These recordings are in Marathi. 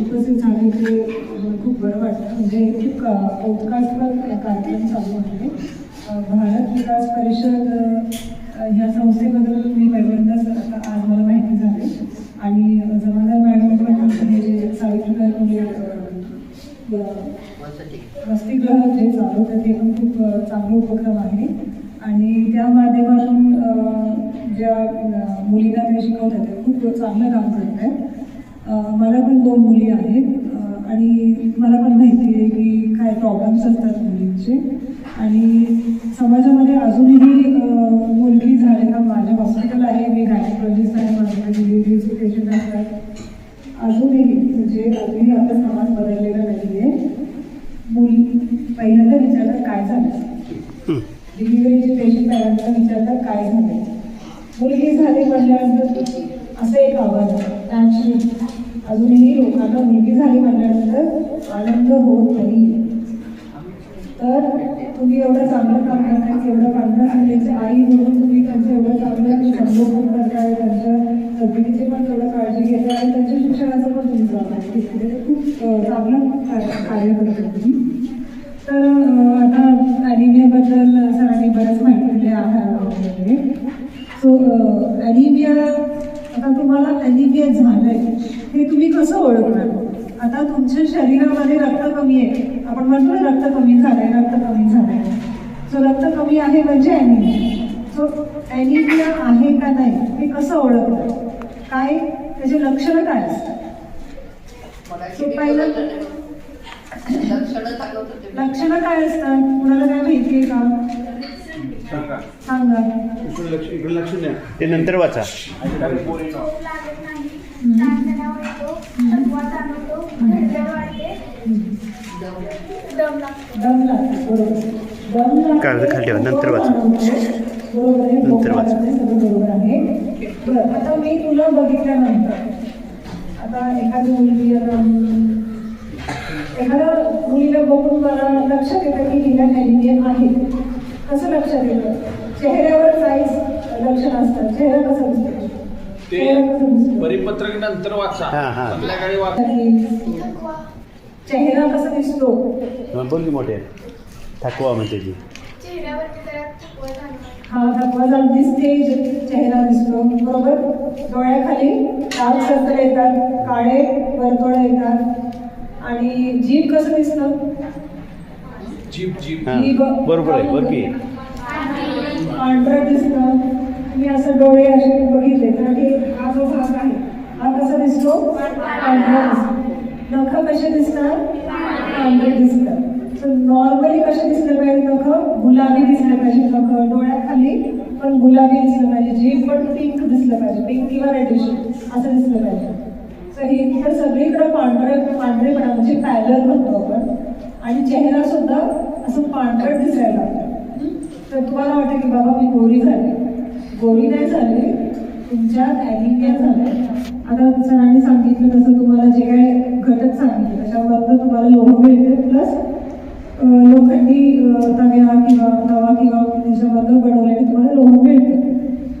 उपस्थित झाले ते खूप बरं वाटतं म्हणजे खूप का- कौतुकास्पद कार्यक्रम चालू आहे. भारत विकास परिषद ह्या संस्थेबद्दल मी पहिल्यांदाच आज मला माहिती झाली. आणि जमादार मॅडम पण हे जे सावित्रीबाई फुले वसतिगृह जे चालवतात ते पण खूप चांगला उपक्रम आहे. आणि त्या माध्यमातून ज्या मुलींना ते शिकवतात ते खूप चांगलं काम करत आहेत मला पण दोन मुली आहेत. आणि मला पण माहिती आहे की काय प्रॉब्लेम्स असतात मुलींचे. आणि समाजामध्ये अजूनही मुलगी झाले का माझं हॉस्पिटल आहे. मी गायनॉलॉजिस्ट आहे. माझ्याकडे डिलिव्हरीचे पेशंट असतात. अजूनही म्हणजे अजूनही आपला समाज बदललेला नाही आहे मुली पहिल्यांदा विचारतात काय झालं? डिलिव्हरीचे पेशंट पहिल्यांदा विचारतात काय झालं? मुलगी झाली म्हटल्यानंतर असं एक आवाज आहे. अजूनही लोकांना मुलगी झाली म्हटल्यानंतर आनंद होत नाही. तर तुम्ही एवढं चांगलं काम करताय एवढं पांढऱ्या मुलीचे आई म्हणून तुम्ही त्यांचं एवढं चांगलं संगोपन करताय त्यांच्या तब्येतीची पण तेवढं काळजी घेताय आणि त्यांच्या शिक्षणाचं पण तुम्ही जबाबदारी घेतली खूप चांगलं कार्य करताय तुम्ही. तर आता ॲनिमियाबद्दल सरांनी बरंच माहिती दिली आहे सो ॲनिमिया आता तुम्हाला ॲनिमिया झालंय. हे तुम्ही कसं ओळखणार? आता तुमच्या शरीरामध्ये रक्त कमी आहे. आपण म्हणतो रक्त कमी झालंय रक्त कमी झालंय. सो रक्त कमी आहे म्हणजे ॲनिमिया सो ॲनिमिया आहे का नाही हे कसं ओळखणार? काय? त्याचे लक्षणं काय असतात? पहिलं लक्षणं काय असतात? कुणाला काय माहिती आहे का? सांगा सांगा इकडे लक्ष इकडे लक्ष द्या ते नंतर वाचा अधिकारी पोरी दम लागतो बरोबर दम लागतो. कागद खाली ठेवा, नंतर वाचा. बरोबर आहे नंतर वाचा. ते सगळं बरोबर आहे बरं आता मी तुला बघितल्यानंतर आता एखादी मुलगी आता एखाद्या मुलीला बघून मला लक्षात येतं की हिला ॲनिमिया आहे कसं लक्षात येतं चेहऱ्यावर काहीच लक्षण असतात चेहरा कसा दिसतो? ते चेहरा कसा दिसतो? परिपत्रक नंतर वाचा. हा, हा. संध्याकाळी वाचा. थकवा चेहरा कसा दिसतो? बोल की मोठे. थकवा म्हणते ती. हा थकवा जाण दिसते चेहरा दिसतो. बरोबर? डोळ्याखाली डाग सर्कल येतात. काळे वर्तुळ येतात. आणि जीभ कसं दिसतं? जीप जीप. हा. बरोबर आहे बरं की. पांढरं दिसतं. तुम्ही असं डोळे असे बघितले तर हे हा जो भाग आहे हा कसा दिसतो? पांढरा दिसतो. नख कसे दिसतात? पांढरे दिसतात. तर नॉर्मली कसे दिसले पाहिजे नख? गुलाबी दिसले पाहिजे नख. डोळ्याखाली पण गुलाबी दिसलं पाहिजे. जीभ पण पिंक दिसलं पाहिजे. पिंक किंवा रेडिश असं दिसलं पाहिजे. तर हे इकडं सगळीकडे पांढरे पांढरेपणा म्हणजे पॅलर म्हणतो आपण आणि चेहरा सुद्धा असं पांढरट दिसायला लागतं तर तुम्हाला वाटतं की बाबा मी गोरी झाले. गोरी नाही झाले तुमच्यात ॲनिमिया झाले. आता सरांनी सांगितलं तसं तुम्हाला जे काय घटक सांगितले त्याच्याबद्दल तुम्हाला लोह मिळते प्लस लोखंडी तव्या किंवा तवा किंवा त्याच्याबरोबर बनवल्याने तुम्हाला लोह मिळते.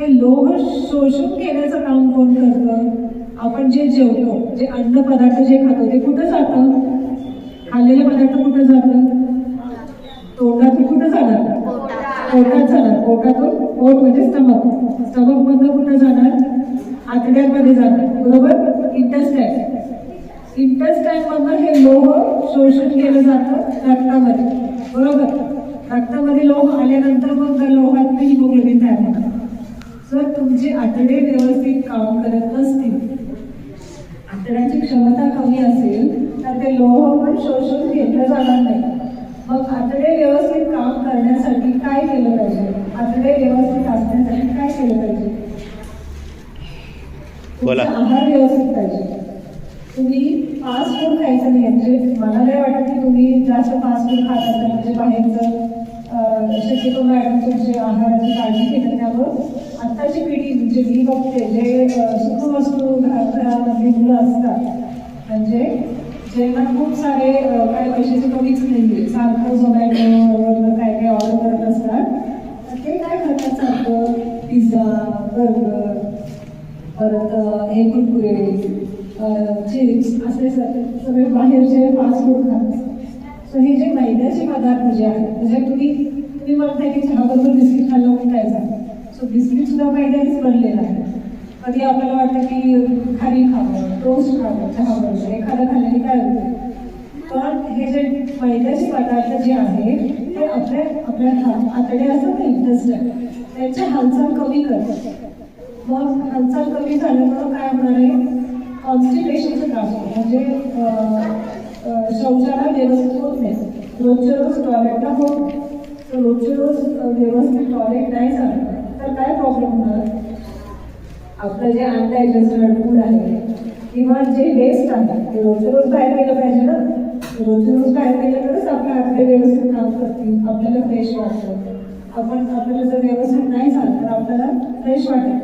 हे लोह शोषून घेण्याचं काम कोण करतं? आपण जे जेवतो जे अन्न पदार्थ जे खातो ते कुठं जातं? खाल्लेले पदार्थ कुठं जातात तोंडातून कुठं जाणार पोटात जाणार पोटातून पोट म्हणजे स्टमक स्टमक मधनं कुठं जाणार? आतड्यांमध्ये जाणार. बरोबर? इंटस्टाईन इंटस्टाईन मधनं हे लोह शोषून केलं जातं रक्तामध्ये. बरोबर? रक्तामध्ये लोह आल्यानंतर मग त्या लोहात हिमोग्लोबिन तयार होणार जर तुमचे आतडे व्यवस्थित काम करत नसतील आतड्याची क्षमता कमी असेल तर ते लोह पण शोषून घेतलं जाणार नाही. मग आतडे व्यवस्थित काम करण्यासाठी काय केलं पाहिजे? आतडे व्यवस्थित असण्यासाठी काय केलं पाहिजे? बोला. आहार व्यवस्थित पाहिजे. तुम्ही फास्ट फूड खायचं नाही म्हणजे मला नाही वाटत की तुम्ही जास्त फास्ट फूड खात असाल म्हणजे बाहेरचं शक्यतो मॅडम तुमची आहाराची काळजी घेतात त्यामुळं आत्ताची पिढी म्हणजे मी बघते जे अं, सुखवस्तू घरा- मुलं असतात म्हणजे ज्यांना खूप सारे काय पैशाची कमीच नाही आहे सारखं झोमॅटोवर काय काय ऑर्डर करत असतात. तर ते काय करतात सारखं? पिझ्झा बर्गर परत हे कुरकुरे चिप्स असे सगळे बाहेरचे फास्ट फूड खातात. सो हे जे मैद्याचे पदार्थ जे आहेत म्हणजे तुम्ही तुम्ही म्हणताय की चहा बरोबर बिस्किट खाल्लं की काय झालं? सो बिस्किट सुद्धा मैद्यानेच बनलेला आहे. कधी आपल्याला वाटतं की खारी खावं टोस्ट खावं चहा एखादं खाल्ल्याने काय होतं? पण हे जे मैद्याचे पदार्थ जे आहे ते आपल्या आपल्या हा- आतडे असतात ना इंटरेस्ट त्यांची हालचाल कमी करतात. मग हालचाल कमी झाल्यामुळं काय होणार आहे? कॉन्स्टिपेशनचा त्रास होतो. म्हणजे शौचालय शौचाला व्यवस्थित होत नाही. रोजच्या रोज टॉयलेटला होत तर रोजच्या रोज व्यवस्थित टॉयलेट नाही झालं तर काय प्रॉब्लेम होणार आपलं जे अनडायजेस्टेड फूड आहे. किंवा जे वेस्ट आहे ते रोज रोज बाहेर गेलं पाहिजे ना? रोज रोज बाहेर गेलं तरच आपलं आपले व्यवस्थित काम करतील. आपल्याला फ्रेश वाटतं. आपण आपल्याला जर व्यवस्थित नाही झालं तर आपल्याला फ्रेश वाटेल.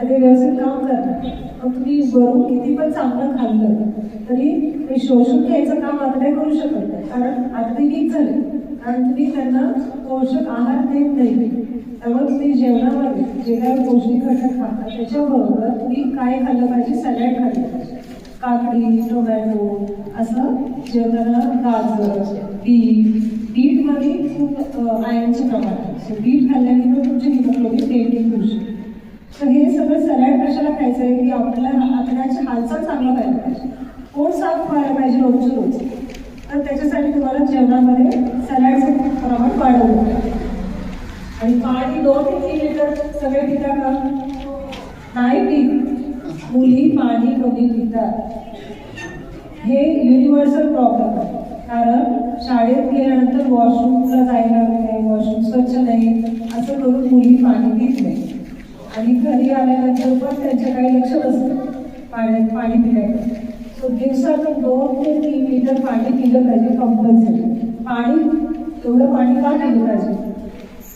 ते व्यवस्थित काम करतात. मग तुम्ही वरून किती पण चांगलं खाल्लं तरी ते शोषून घ्यायचं काम आतडे करू शकत. नाही कारण आता ते गीत झाले. कारण तुम्ही त्यांना पोषक आहार देत नाही. त्यामुळे तुम्ही जेवणामध्ये जे काही पौष्टिक घटक खाता त्याच्याबरोबर तुम्ही काय खाल्लं पाहिजे? सॅलड खाल्लं पाहिजे. काकडी टोमॅटो असं जेवणाला गाजर बीट. बीटमध्ये खूप आयनचं प्रमाण आहे. सो बीट खाल्ल्याने पण तुमचे हिमोग्लोबिन मेंटेन होऊ शकते. तर हे सगळं सॅलड कशाला खायचं आहे की आपल्याला आतड्याची हालचाल चांगलं व्हायला पाहिजे. पोट साफ व्हायला पाहिजे रोजचं रोज. तर त्याच्यासाठी तुम्हाला जेवणामध्ये सॅलडचं प्रमाण वाढवलं आणि पाणी दोन ते तीन लिटर सगळे पिता का? नाही पी मुली पाणी कमी पितात? हे युनिव्हर्सल प्रॉब्लेम आहे. कारण शाळेत गेल्यानंतर वॉशरूमला जायला नाही वॉशरूम स्वच्छ नाही. असं करून मुली पाणी पित नाही. आणि घरी आल्यानंतर पण काही लक्ष नसतं. पाण्यात पाणी पिण्याकडे सो दिवसातून दोन ते तीन लिटर पाणी पिलं पाहिजे कंपल्सरी पाणी एवढं पाणी का पिलं पाहिजे?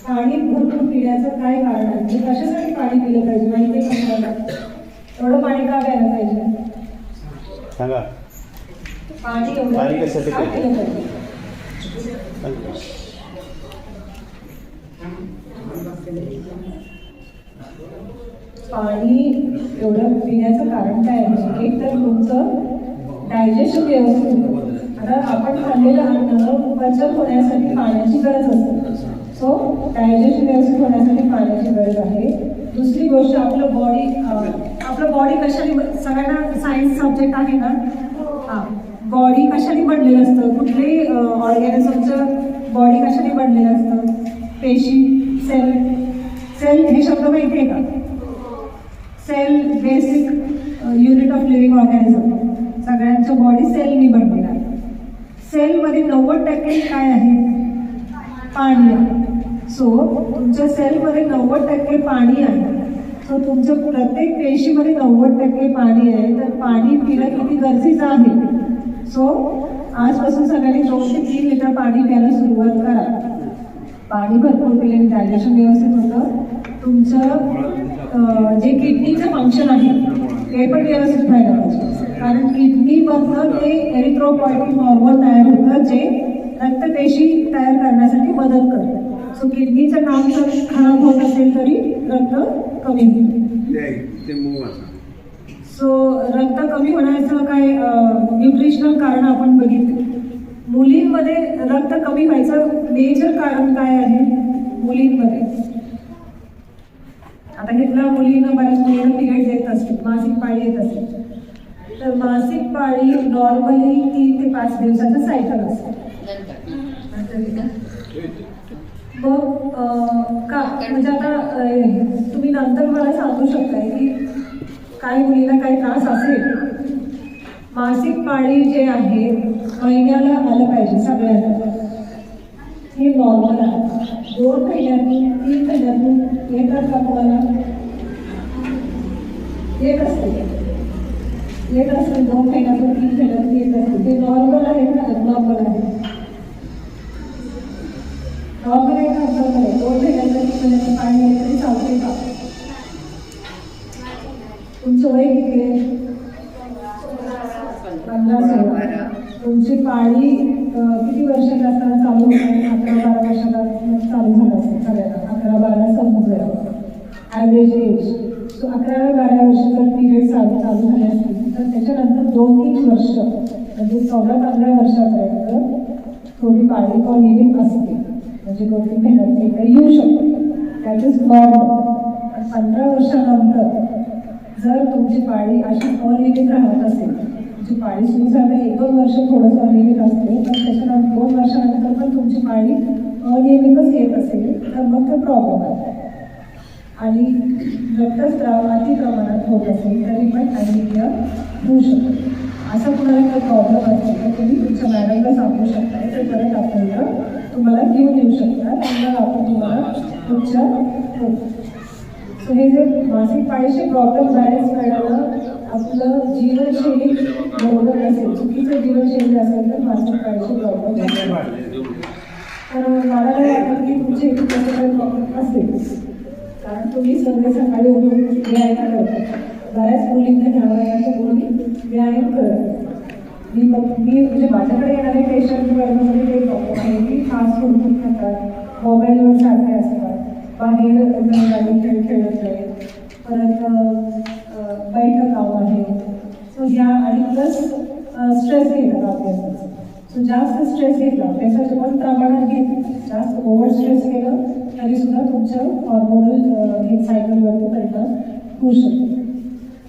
पाणी भरपूर पिण्याचं काय कारण आहे? म्हणजे कशासाठी पाणी पिलं पाहिजे? माहिती एवढं पाणी का प्यायला पाहिजे? सांगा. पाणी एवढं पाणी कशासाठी पाहिजे? पाणी एवढं पिण्याचं कारण काय आहे? एक तर तुमचं डायजेशन व्यवस्थित आता आपण खाल्लेलं अन्न पचन होण्यासाठी पाण्याची गरज असते. सो डायजेशन व्यवस्थित होण्यासाठी पाण्याची गरज आहे. दुसरी गोष्ट आपलं बॉडी आपलं बॉडी कशाने सगळ्यांना सायन्स सब्जेक्ट आहे ना? हां. बॉडी कशाने बनलेलं असतं? कुठलेही ऑर्गॅनिझमचं बॉडी कशाने बनलेलं असतं? पेशी सेल सेल हे शब्द माहिती आहे का? Cell basic unit of living organism सगळ्यांचं बॉडी सेलनी बनलेला आहे. सेलमध्ये नव्वद टक्के काय आहे? पाणी आहे. सो तुमच्या सेलमध्ये नव्वद टक्के पाणी आहे. सो तुमच्या प्रत्येक पेशीमध्ये नव्वद टक्के पाणी आहे. तर पाणी पिणं किती गरजेचं आहे? सो आजपासून सगळ्यांनी दोन ते तीन लिटर पाणी प्यायला सुरुवात करा. पाणी भरपूर पिल्याने डायजेशन व्यवस्थित होतं. तुमचं जे किडनीचं फंक्शन आहे ते पण व्यवस्थित व्हायला पाहिजे. कारण किडनीमधनं ते एरिथ्रोपॉयटिक हॉर्मोन तयार होतं जे रक्तपेशी तयार करण्यासाठी मदत करतं. सो किडनीचं काम जर खराब होत असेल तरी रक्त कमी होतं. सो रक्त कमी होण्याचं काय न्यूट्रिशनल कारण आपण बघितलं. मुलींमध्ये रक्त कमी व्हायचं मेजर कारण काय आहे? मुलींमध्ये. आता घेतला मुलींना बऱ्याच मुलींना पिरियड येत असते मासिक पाळी येत असते तर मासिक पाळी नॉर्मली तीन ते पाच दिवसाचं सायकल असते. मग का? म्हणजे आता तुम्ही नंतर मला सांगू शकताय की काही मुलीला काही त्रास असेल मासिक पाळी जे आहे महिन्याला आलं पाहिजे सगळ्यांना. हे नॉर्मल आहे. दोन महिन्यातून तीन महिन्यातून येतात का तुम्हाला? येत असते येत असते दोन महिन्यातून तीन महिन्यातून येत असते ते नॉर्मल आहे का नॉर्मल आहे. नॉर्मल आहे का abnormal आहे. दोन महिन्यातून तीन महिन्यातून पाणी येतं तरी चालते का? तुमचं वय किती आहे? आहे. तुमची पाळी किती वर्षात असताना चालू होते अकरा बारा वर्षात चालू झालं असेल. सगळ्यांना अकरा बारा समजलं ॲव्हरेज एज अकराव्या बारा वर्षाचा जर पिरियड चालू चालू झाले असतील तर त्याच्यानंतर दोन तीन वर्ष म्हणजे चौदा पंधरा वर्षापर्यंत थोडी पाळी किंवा लिव्हिंग असते म्हणजे कोणती मेहनत एकदा येऊ शकते दॅट इज नॉर्मल पंधरा वर्षानंतर जर तुमची पाळी अशी अनियमित राहत असेल तुमची पाळी सुरू झाली एक दोन वर्ष थोडंसं अनियमित असते पण त्याच्यानंतर दोन वर्षानंतर पण तुमची पाळी अनियमितच येत असेल तर मग ते प्रॉब्लेम आहे. आणि रक्तस्राव अति प्रमाणात होत असेल तरी पण अनिमिया होऊ शकतो. असं कुणाला काही प्रॉब्लेम असेल तर तुम्ही तुमच्या मॅडमला सांगू शकता. ते परत आपल्याला तुम्हाला घेऊन येऊ शकतात आणि मग आपण तुम्हाला उपचार करू सो हे जे मासिक पाळीचे प्रॉब्लेम बऱ्याच वेळेला आपलं जीवनशैली बरोबर नसेल चुकीचं जीवनशैली असेल तर मासिक पाळीचे प्रॉब्लेम तर मला नाही वाटत की तुमचे इथे काही प्रॉब्लेम असेल. कारण तुम्ही सगळे सकाळी उठून व्यायाम करत बऱ्याच मुलींना ह्या वयाच्या मुली व्यायाम करतात मी मग मी म्हणजे माझ्याकडे येणारे पेशंट वर्गामध्ये ते प्रॉब्लेम आहे की फास्ट फूड खूप खातात. मोबाईलवर सारखे असतात. बाहेर मैदानी खेळ खेळत नाही परत बैठक काम आहे सो ह्या आणि प्लस स्ट्रेस घेतात अभ्यासाचा जास्त स्ट्रेस घेतला पण प्रमाणात घेतलं जास्त ओव्हर स्ट्रेस केलं तरी सुद्धा तुमच्या हॉर्मोनल हे सायकलवरती परिणाम होऊ शकतो.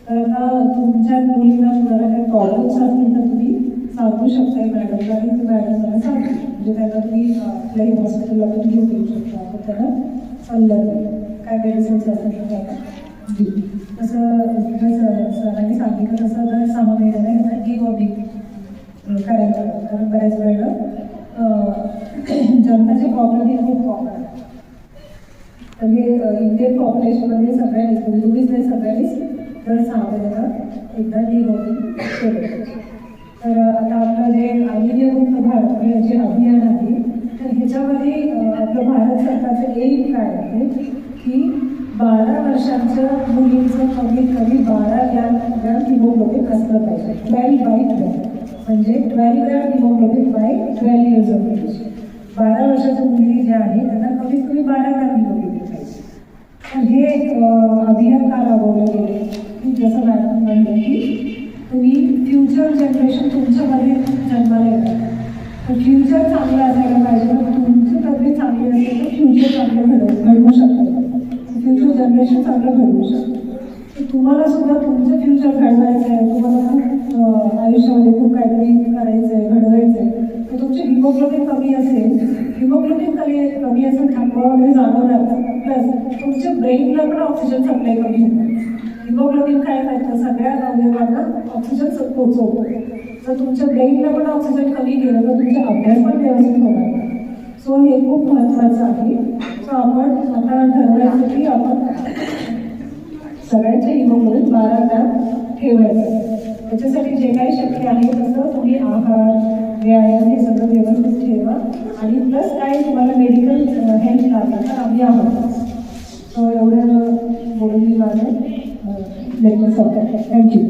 तर आता तुमच्या मुलींना जरा काही प्रॉब्लेम्स असतील तर तुम्ही सांगू शकता मॅडमला आणि ती मॅडम मला सांगते म्हणजे त्यांना तुम्ही अं, कुठल्याही हॉस्पिटलला पण घेऊन येऊ शकता. आपण त्यांना सल्ला देऊ. काय मेडिसिन्स असतात ते त्यांना. देऊ तसं सरांनी सांगितलं तसं दर सहा महिन्याने गिवॉबिंग करायला कारण बऱ्याच वेळेला जनताचे प्रॉब्लेम हे खूप कॉमन आहे. तर हे इंडियन पॉप्युलेशनमध्ये सगळ्यांनीच म्हणजे तुम्हीच नाही सगळ्यांनीच जर सहा एकदा गिवॉबिंग होती तर आता आपलं जे आरोग्यमुक्त भारत हे जे अभियान आहे तर ह्याच्यामध्ये आपलं भारत सरकारचं एम काय आहे की बारा वर्षांच्या मुलींचं कमीत कमी बारा ग्यार किंवा हिमोग्लोबिन असलं पाहिजे. ट्वेल्व बाय म्हणजे twelve gram haemoglobin by twelve years of age बारा वर्षाच्या मुली ज्या आहेत त्यांना कमीत कमी बारा ग्रॅम हिमोग्लोबिन पाहिजे तर हे एक अभियान का राबवलं गेलं की जसं मॅडम म्हणलं की तुम्ही फ्युचर जनरेशन तुमच्यामध्ये जन्माला येतात. तर फ्युचर चांगलं असायला पाहिजे तर तुमची तब्येत चांगली असेल तर फ्युचर चांगलं घडव घडवू शकतं. फ्युचर जनरेशन चांगलं घडवू शकतं. तुम्हाला सुद्धा तुमचं फ्युचर घडवायचं आहे तुम्हाला खूप आयुष्यामध्ये खूप काहीतरी करायचं आहे घडवायचं आहे तर तुमचे हिमोग्लोबिन कमी असेल हिमोग्लोबिन कमी कमी असेल थांबवा वगैरे जाणवणार प्लस तुमच्या ब्रेनला पण ऑक्सिजन सप्लाय कमी होतो हिमोग्लोबिन काय करतं सगळ्या अवयवांना ऑक्सिजन स- पोचवतो जर तुमच्या ब्रेनला पण ऑक्सिजन कमी गेलं तर तुमचा अभ्यास पण व्यवस्थित होणार सो हे खूप महत्त्वाचं आहे. सो आपण आता ठरवायचं की आपण सगळ्यांच्या हिमोग्लोबिन बाराला ठेवायचं. त्याच्यासाठी जे काही शक्य आहे तसं तुम्ही आहार व्यायाम हे सगळं व्यवस्थित ठेवा. आणि प्लस काय तुम्हाला मेडिकल हेल्प लागलं तर आम्ही आहोत. हो, एवढं बोलून माझं लेक्चर संपत थँक्यू